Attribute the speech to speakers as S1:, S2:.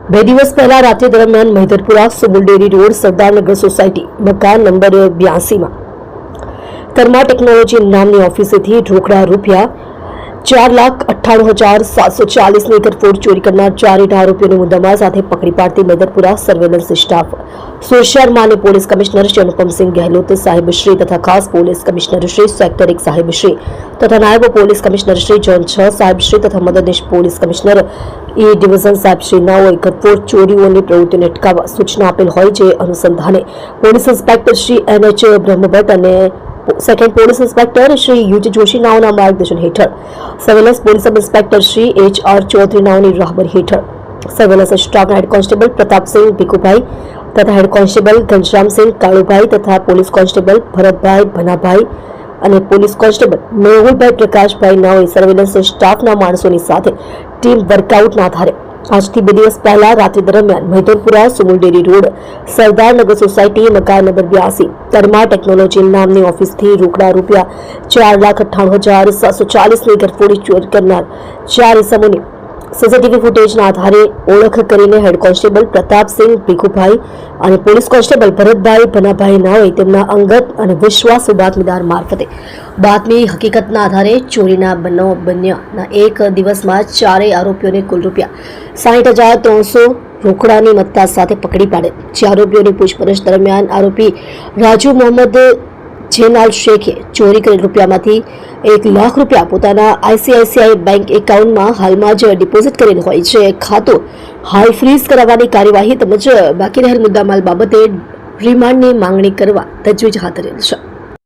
S1: બે દિવસ પહેલા રાત્રિ દરમિયાન Mahidharpura Sumul dairy road Sardarnagar society મકાન નંબર બ્યાસીમાં. કર્મા ટેકનોલોજી નામની ઓફિસેથી ઢોકળા રૂપિયા ચાર લાખ અઠ્ઠાણું હજાર સાતસો ચાલીસની ગરફોડ ચોરી કરનાર ચાર ઇટા આરોપીઓને મુદ્દામાલ સાથે પકડી પાડતી મૈદરપુરા સર્વેલન્સ સ્ટાફ. સોશિયર માને પોલીસ કમિશનર શ્રી અનુપમસિંહ ગહેલોત, સાહેબશ્રી તથા ખાસ પોલીસ કમિશનર શ્રી સેક્ટર એક સાહેબશ્રી તથા નાયબ પોલીસ કમિશનર શ્રી જોન છ સાહેબશ્રી તથા મદદનીશ પોલીસ કમિશનર એ ડિવિઝન સાહેબશ્રી નાઓએ ગરફોડ ચોરીઓની પ્રવૃત્તિને અટકાવવા સૂચના આપેલ હોય જે અનુસંધાને police inspector Shri N H Brahmbhatt અને second police inspector Shri use Joshi નાઓના માર્ગદર્શન હેઠળ. Surveillance police sub inspector Shri H R Chaudhari નાઓની રાહબર હેઠળ. સર્વેલન્સ સ્ટાફના હેડ કોન્સ્ટેબલ પ્રતાપસિંહ ભીખુભાઈ તથા હેડ કોન્સ્ટેબલ ઘનશ્યામસિંહ કાળુભાઈ તથા પોલીસ કોન્સ્ટેબલ ભરતભાઈ ભનાભાઈ અને પોલીસ કોન્સ્ટેબલ મેહુલભાઈ પ્રકાશભાઈ નાઓએ સર્વેલન્સ સ્ટાફના માણસોની સાથે ટીમ વર્કઆઉટના આધારે આજથી બે દિવસ પહેલા રાત્રિ દરમિયાન Mahidharpura Sumul dairy road Sardarnagar society, મકાન નંબર બ્યાસી, તરમા ટેકનોલોજી નામની ઓફિસથી રોકડા રૂપિયા ચાર લાખ અઠ્ઠાણું હજાર સાતસો ચાલીસની ગરફોડી ચોરી કરનાર ચાર ઇસમોની સીસીટીવી ફૂટેજના આધારે ઓળખ કરીને હેડ કોન્સ્ટેબલ પ્રતાપસિંહ ભીખુભાઈ અને પોલીસ કોન્સ્ટેબલ ભરતભાઈ ભનાભાઈ નાઓએ તેમના અંગત અને વિશ્વાસુ બાતમીદાર મારફતે બાતમી હકીકતના આધારે ચોરીના બનાવ બન્યાના એક દિવસમાં ચારેય આરોપીઓને કુલ રૂપિયા સાહીઠ હજાર ત્રણસો રોકડાની મત્તા સાથે પકડી પાડે. જે આરોપીઓની પૂછપરછ દરમિયાન આરોપી રાજુ મોહમ્મદ જેનાલ શેખે ચોરી કરેલ રૂપિયામાંથી એક લાખ રૂપિયા પોતાના આઈસીઆઈસીઆઈ બેંક એકાઉન્ટમાં હાલમાં જ ડિપોઝિટ કરેલ હોય છે. ખાતું હાલ ફ્રીઝ કરાવવાની કાર્યવાહી તેમજ બાકી રહેલ મુદ્દામાલ બાબતે રિમાન્ડની માંગણી કરવા તજવીજ હાથ ધરેલ છે.